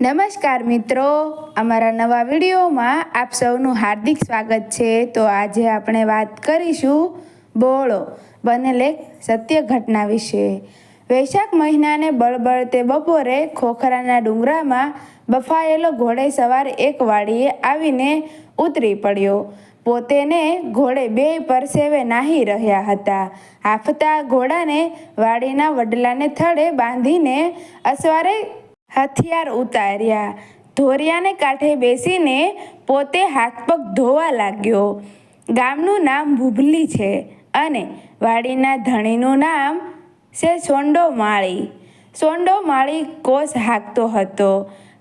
નમસ્કાર મિત્રો. અમારા નવા વિડીયોમાં આપ સૌનું હાર્દિક સ્વાગત છે. તો આજે આપણે વાત કરીશું બોળો, બનેલ એક સત્ય ઘટના વિશે. વૈશાખ મહિનાને બળબળતે બપોરે ખોખરાના ડુંગરામાં બફાયેલો ઘોડે સવારે એક વાડીએ આવીને ઉતરી પડ્યો. પોતેને ઘોડે બે પરસેવે નાહી રહ્યા હતા. હાફતા ઘોડાને વાડીના વડલાને થડે બાંધીને અસવારે હથિયાર ઉતાર્યા. ધોરિયાને કાંઠે બેસીને પોતે હાથ પગ ધોવા લાગ્યો. ગામનું નામ ભૂભલી છે અને વાડીના ધણીનું નામ છે સોંડો માળી. સોંડો માળી કોસ હાંકતો હતો.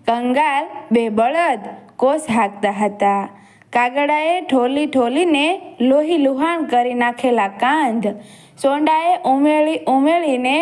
કંગાલ બે બળદ કોસ હાંકતા હતા. કાગડાએ ઠોલી ઠોલીને લોહી લુહાણ કરી નાખેલા કાંધ. સોંડાએ ઉમેળી ઉમેળીને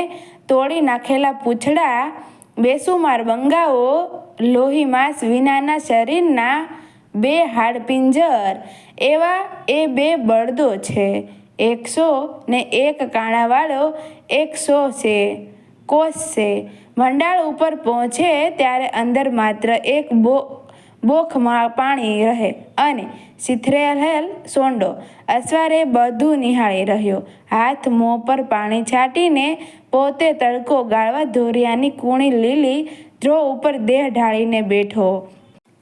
તોડી નાખેલા પૂંછડા બેસુમાર બંગાઓ લોહી માંસ વિનાના શરીરના બે હાડપિંજર. એવા એ બે બળદો છે. એકસો ને એક કાણાવાળો એકસો છે. કોષ છે. મંડાળ ઉપર પહોંચે ત્યારે અંદર માત્ર એક બો બોખમાં પાણી રહે અને સિથરેલ સોંડો. અસવારે બધું નિહાળી રહ્યો. હાથ મોં પર પાણી છાંટીને પોતે તડકો ગાળવા ધોરિયાની કૂણી લીલી ધ્રો ઉપર દેહ ઢાળીને બેઠો.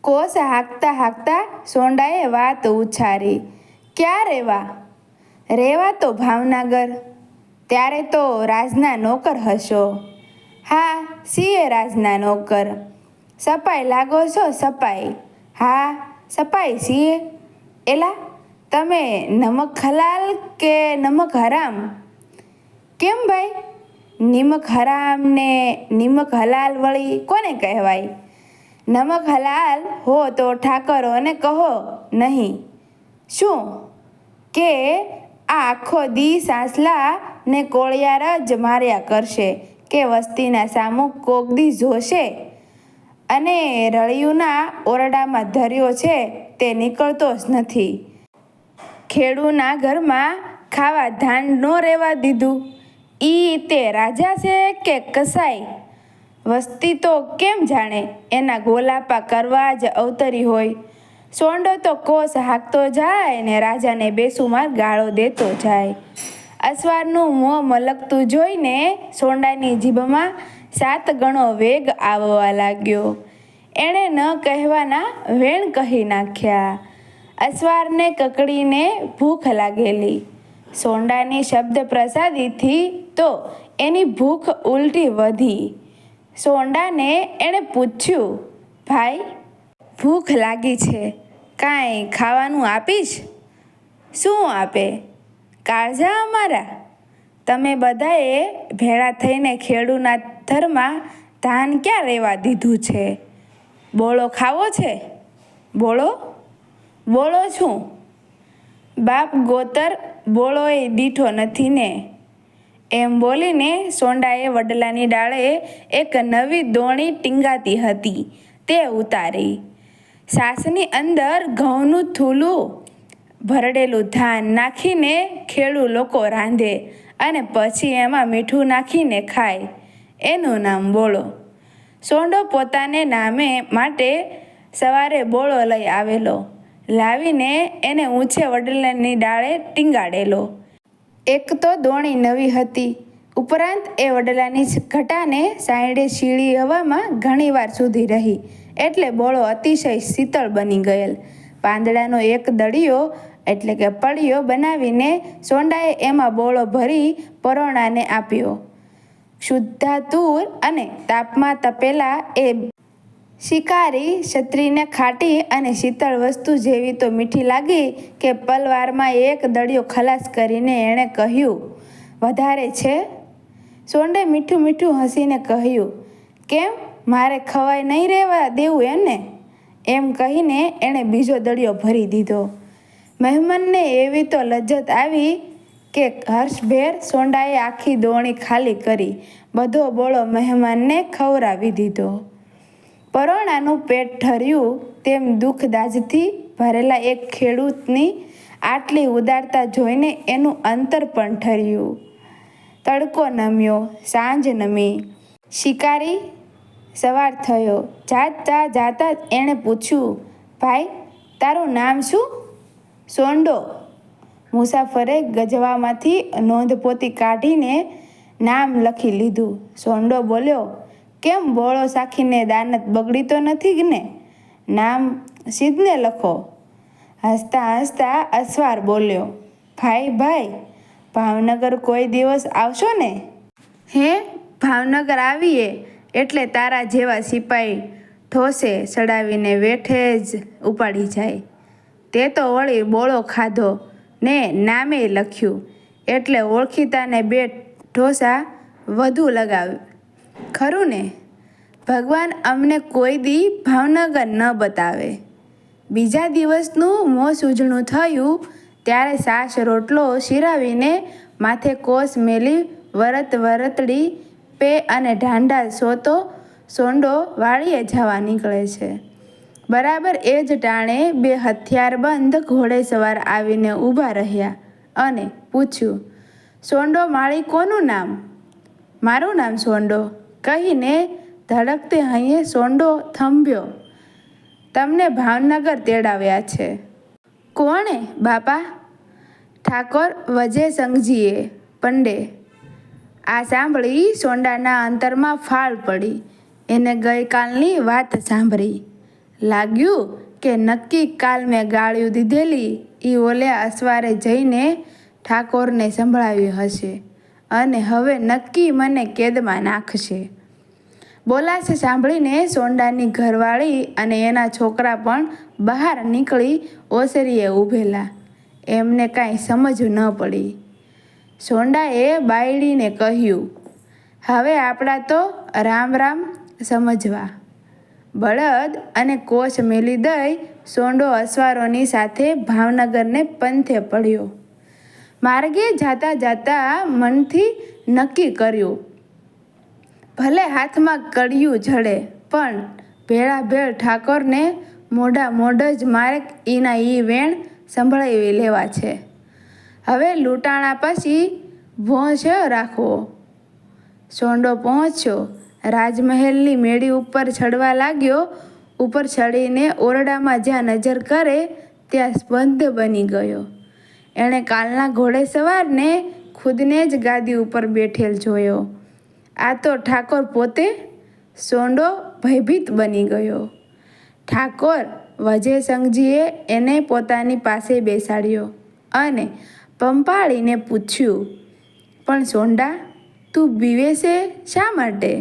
કોસ હાંકતા હાંકતા સોંડાએ વાત ઉછારી. ક્યાં રહેવા રહેવા તો ભાવનગર. ત્યારે તો રાજના નોકર હશો. હા, સીએ રાજના નોકર. સપાઈ લાગો છો સપાઈ. હા, સપાઈ સીએ. એલા, તમે નમક હલાલ કે નમક હરામ? કેમ ભાઈ? નિમક હરામ ને નિમક હલાલ વળી કોને કહેવાય? નમક હલાલ હો તો ઠાકરોને કહો નહીં. શું? કે આ આખો દી સાસલા ને કોળિયાર જ માર્યા કરશે, કે વસ્તીના સામુ કોગદી જોશે? અને રળિયુંના ઓરડામાં ધર્યો છે, તે નીકળતો જ નથી. ખેડૂના ઘરમાં ખાવા ધાન ન રહેવા દીધું. ઈ તે રાજા છે કે કસાઈ? વસ્તી તો કેમ જાણે? એના ગોલાપા કરવા જ અવતરી હોય. સોંડો તો કોસ હાંકતો જાય ને રાજાને બેસુમાર ગાળો દેતો જાય. અસવારનું મોં મલકતું જોઈને સોંડાની જીભમાં સાત ગણો વેગ આવવા લાગ્યો. એણે ન કહેવાના વેણ કહી નાખ્યા. અસવારને કકડીને ભૂખ લાગેલી. સોંડાની શબ્દ પ્રસાદીથી તો એની ભૂખ ઉલટી વધી. સોંડાને એણે પૂછ્યું, ભાઈ, ભૂખ લાગી છે. કાંઈ ખાવાનું આપીશ? શું આપે? કાળજા અમારા. તમે બધાએ ભેળા થઈને ખેડૂના થરમાં ધાન ક્યાં રહેવા દીધું છે? બોળો ખાવો છે? બોળો? બોળો છું. બાપ ગોતર બોળોએ દીઠો નથી ને? એમ બોલીને સોંડાએ વડલાની ડાળે એક નવી દોણી ટીંગાતી હતી. તે ઉતારી. સાસની અંદર ઘઉંનું થૂલું, ભરડેલું ધાન નાખીને ખેડૂ લોકો રાંધે અને પછી એમાં મીઠું નાખીને ખાય. એનું નામ બોળો. સોંડો પોતાને નામે માટે સવારે બોળો લઈ આવેલો. લાવીને એને ઊંચે વડલની ડાળે ટીંગાડેલો. એક તો દોણી નવી હતી. ઉપરાંત એ વડલાની ઘટાને સાંયડે શીળી હવામાં ઘણીવાર સુધી રહી. એટલે બોળો અતિશય શીતળ બની ગયેલ. પાંદડાનો એક દળિયો, એટલે કે પડિયો બનાવીને સોંડાએ એમાં બોળો ભરી પરોણાને આપ્યો. શુદ્ધાતુર અને તાપમાં તપેલા એ શિકારી છત્રીને ખાટી અને શીતળ વસ્તુ જેવી તો મીઠી લાગી કે પલવારમાં એક દળિયો ખલાસ કરીને એણે કહ્યું, વધારે છે? સોંડે મીઠું મીઠું હસીને કહ્યું, કેમ? મારે ખવાય નહીં રહેવા દેવું એને? એમ કહીને એણે બીજો દળિયો ભરી દીધો. મહેમાનને એવી તો લજ્જત આવી કે હર્ષભેર સોંડાએ આખી દોણી ખાલી કરી, બધો બોળો મહેમાનને ખવડાવી દીધો. પરોણાનું પેટ ઠર્યું તેમ દુઃખ દાજથી ભરેલા એક ખેડૂતની આટલી ઉદારતા જોઈને એનું અંતર પણ ઠર્યું. તડકો નમ્યો, સાંજ નમી. શિકારી સવાર થયો. જાતા જાતા એણે પૂછ્યું, ભાઈ, તારું નામ શું? સોંડો. મુસાફરે ગજવામાંથી નોંધપોતી કાઢીને નામ લખી લીધું. સોંડો બોલ્યો કેમ બોળો સાખીને દાનત બગડી તો નથી ને? નામ સિદ્ધને લખો. હસતા હસતા અસવાર બોલ્યો, ભાઈ ભાઈ, ભાવનગર કોઈ દિવસ આવશો ને? હે, ભાવનગર આવીએ, એટલે તારા જેવા સિપાઈ ઠોસે ચડાવીને વેઠે જ ઉપાડી જાય. તે તો વળી બોળો ખાધો ને નામે લખ્યું, એટલે ઓળખીતાને બે ઢોસા વધુ લગાવ્યું ખરું ને? ભગવાન અમને કોઈ દી ભાવનગર ન બતાવે. બીજા દિવસનું મોં સૂજણું થયું, ત્યારે સાસ રોટલો શિરાવીને માથે કોસ મેલી વરત વરતડી પે અને ઢાંડા સોતો સોંડો વાળીએ જવા નીકળે છે. બરાબર એ જ ટાણે બે હથિયારબંધ ઘોડે સવાર આવીને ઊભા રહ્યા અને પૂછ્યું, સોંડો માળી કોનું નામ? મારું નામ સોંડો. કહીને ધડકતે હૈયે સોંડો થંભ્યો. તમને ભાવનગર તેડાવ્યા છે. કોણે, બાપા? ઠાકોર વજયસંઘજીએ પંડે. આ સાંભળી સોંડાના અંતરમાં ફાળ પડી. એને ગઈકાલની વાત સાંભળી. લાગ્યું કે નક્કી કાલ મેં ગાળ્યું દીધેલી એ ઓલે અસવારે જઈને ઠાકોરને સંભળાવી હશે. અને હવે નક્કી મને કેદમાં નાખશે. બોલાશે સાંભળીને સોંડાની ઘરવાળી અને એના છોકરા પણ બહાર નીકળી ઓસરીએ ઊભેલા. એમને કાંઈ સમજ ન પડી. સોંડાએ બાયડીને કહ્યું, હવે આપણા તો રામ રામ સમજવા. બળદ અને કોચ મેલી દઈ સોંડો અસવારોની સાથે ભાવનગરને પંથે પડ્યો. માર્ગે જાતા જાતા મનથી નક્કી કર્યું. ભલે હાથમાં કડિયું જડે, પણ ભેળા ભેળ ઠાકોરને મોઢા મોઢ જ મારે ઈના ઈ વેણ સંભળાવી લેવા છે. હવે લૂંટાણા પછી ભોંસ રાખવો. સોંડો પહોંચ્યો. રાજમહેલની મેળી ઉપર ચડવા લાગ્યો. ઉપર ચડીને ઓરડામાં જ્યાં નજર કરે, ત્યાં સ્પંદ બની ગયો. એણે કાલના ઘોડે સવારને ખુદને જ ગાદી ઉપર બેઠેલ જોયો. આ તો ઠાકોર પોતે સોંડો ભયભીત બની ગયો. ઠાકોર વજયસંઘજીએ એને પોતાની પાસે બેસાડ્યો અને પંપાળીને પૂછ્યું, પણ સોંડા, તું બીવે શા માટે?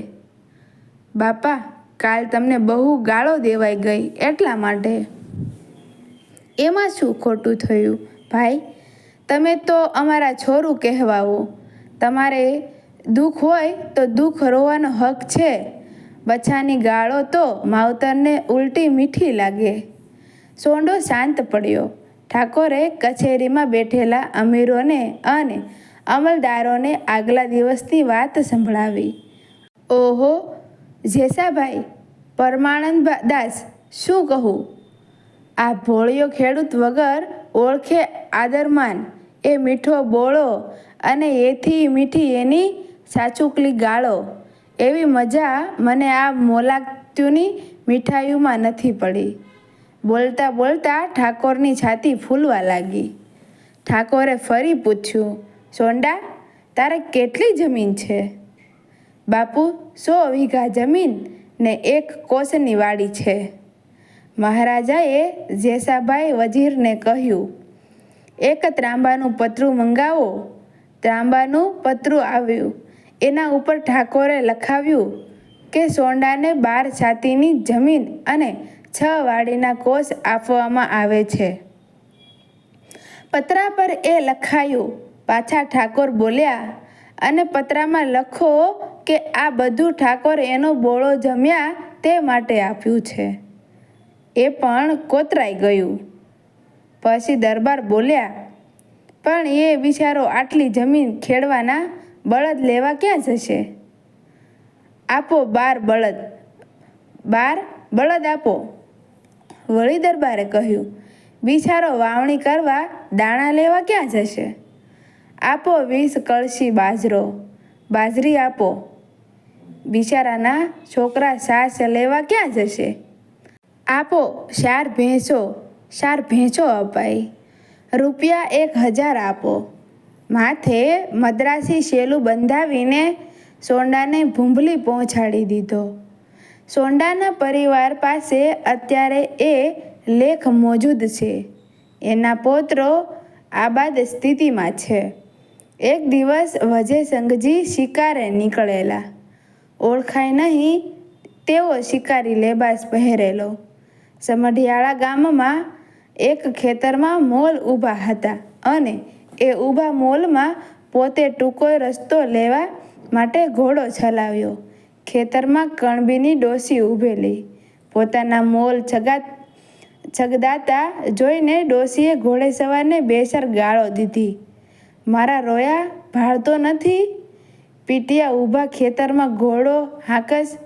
બાપા, કાલ તમને બહુ ગાળો દેવાઈ ગઈ એટલા માટે. એમાં શું ખોટું થયું? ભાઈ તમે તો અમારા છોરું કહેવાઓ. તમારે દુઃખ હોય તો દુઃખ રોવાનો હક છે. બચ્છાની ગાળો તો માવતરને ઉલટી મીઠી લાગે. સોંડો શાંત પડ્યો. ઠાકોરે કચેરીમાં બેઠેલા અમીરોને અને અમલદારોને આગલા દિવસની વાત સંભળાવી. ઓહો, જેસાભાઈ પરમાનંદ દાસ શું કહું? આ ભોળિયો ખેડૂત વગર ઓળખે આદરમાન. એ મીઠો બોળો અને એથી મીઠી એની સાચુકલી ગાળો. એવી મજા મને આ મોલાક્તુની મીઠાઈઓમાં નથી પડી. બોલતા બોલતા ઠાકોરની છાતી ફૂલવા લાગી. ઠાકોરે ફરી પૂછ્યું, સોંડા, તારે કેટલી જમીન છે? બાપુ, સો વીઘા જમીન ને એક કોસની વાડી છે. મહારાજાએ જેસાભાઈ વજીરને કહ્યું એક ત્રાંબાનું પતરું મંગાવો. ત્રાંબાનું પતરું આવ્યું. એના ઉપર ઠાકોરે લખાવ્યું કે સોંડાને બાર છાતીની જમીન અને છ વાડીના કોષ આપવામાં આવે છે. પતરા પર એ લખાયું. પાછા ઠાકોર બોલ્યા, અને પતરામાં લખો કે આ બધું ઠાકોર એનો બોળો જમ્યા તે માટે આપ્યું છે. એ પણ કોતરાઈ ગયું. પછી દરબાર બોલ્યા, પણ એ બિચારો આટલી જમીન ખેડવાના બળદ લેવા ક્યાં જશે? આપો બાર બળદ બાર બળદ આપો. વળી દરબારે કહ્યું, બિચારો વાવણી કરવા દાણા લેવા ક્યાં જશે? આપો વીસ કળશી બાજરો, બાજરી આપો. બિચારાના છોકરા સાસ લેવા ક્યાં જશે? આપો ચાર ભેંસો ચાર ભેંચો અપાઈ. રૂપિયા એક હજાર આપો. માથે મદ્રાસી શેલું બંધાવીને સોંડાને ભૂંભલી પહોંચાડી દીધો. સોંડાના પરિવાર પાસે અત્યારે એ લેખ મોજૂદ છે. એના પૌત્રો આબાદ સ્થિતિમાં છે. એક દિવસ વજે સંઘજી શિકારે નીકળેલા. ઓળખાય નહીં તેવો શિકારી લેબાસ પહેરેલો. સમઢિયાળા ગામમાં એક ખેતરમાં મોલ ઊભા હતા અને એ ઊભા મોલમાં પોતે ટૂંકો રસ્તો લેવા માટે ઘોડો ચલાવ્યો. ખેતરમાં કણબીની ડોસી ઊભેલી. પોતાના મોલ છગા, છગદાતા જોઈને ડોસીએ ઘોડે સવારને બેસર ગાળો દીધી. મારા રોયા, ભાળતો નથી? પીટિયા ઊભા ખેતરમાં ઘોડો હાકસ,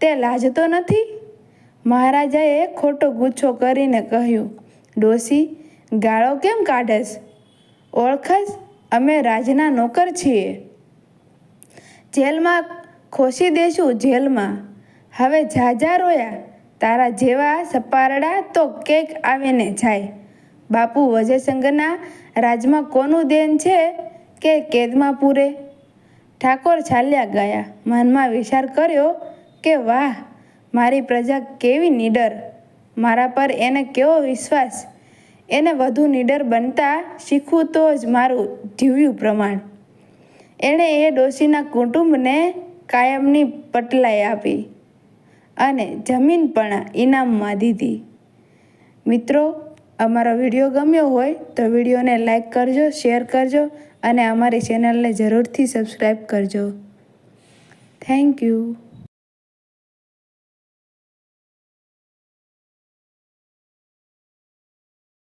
તે લાજતો નથી? મહારાજાએ ખોટો ગુચ્છો કરીને કહ્યું. ડોસી ગાળો કેમ કાઢસ? ઓળખસ, અમે રાજના નોકર છીએ. જેલમાં ખોસી દેશું જેલમાં. હવે ઝાઝા રોયા, તારા જેવા સપારડા તો કેક આવીને જાય. બાપુ વજયસંગના રાજમાં કોનું દેન છે કે કેદમાં પૂરે? ઠાકોર ચાલ્યા ગયા, મનમાં વિચાર કર્યો કે વાહ, મારી પ્રજા કેવી નીડર. મારા પર એને કેવો વિશ્વાસ? એને વધુ નીડર બનતા શીખવું તો જ મારું જીવ્યું પ્રમાણ. એણે એ ડોશીના કુટુંબને કાયમની પટલાઈ આપી અને જમીન પણ ઇનામમાં દીધી. મિત્રો, અમારો વીડિયો ગમ્યો હોય તો વિડીયોને લાઈક કરજો, શેર કરજો અને અમારી ચેનલને જરૂરથી સબસ્ક્રાઈબ કરજો. Thank you.